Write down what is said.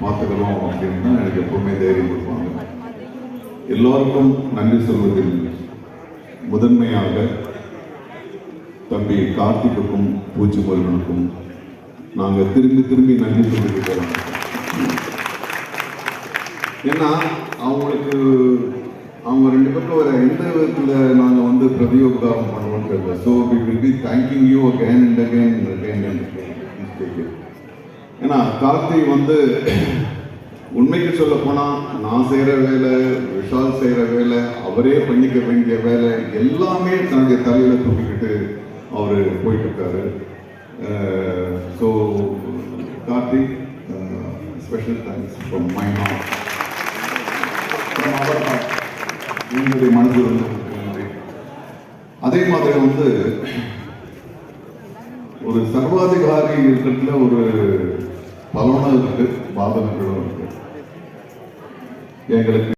பார்த்துக்கிறோம் அப்படின்னு தான் எனக்கு எப்பவுமே தைரியம் கொடுப்பாங்க. எல்லோருக்கும் நன்றி சொல்வதில் முதன்மையாக தம்பி கார்த்திக்குக்கும் பூச்சி முருகனுக்கும் நாங்கள் திரும்பி திரும்பி நன்றி சொல்லியிருக்கிறோம் ஏன்னா அவங்களுக்கு அவங்க ரெண்டு பேருக்கும் ஒரு எந்த விதத்தில் நாங்கள் வந்து பிரதியோகம் பண்ணுவோம்னு தெரியல. So we will be thanking you again and again again and ஏன்னா கார்த்தி வந்து உண்மைக்கு சொல்ல போனால் நான் செய்கிற வேலை விஷால் செய்கிற வேலை அவரே பண்ணிக்க வேண்டிய வேலை எல்லாமே தன்னுடைய தலையில் தூக்கிக்கிட்டு அவர் போயிட்டு இருக்காரு so Karthik special thanks from my heart என்னுடைய மனதில் வந்து அதே மாதிரி வந்து ஒரு சர்வாதிகாரி இருக்கிறதுல ஒரு பலனும் இருக்கு பாதகங்களும் இருக்கு. எங்களுக்கு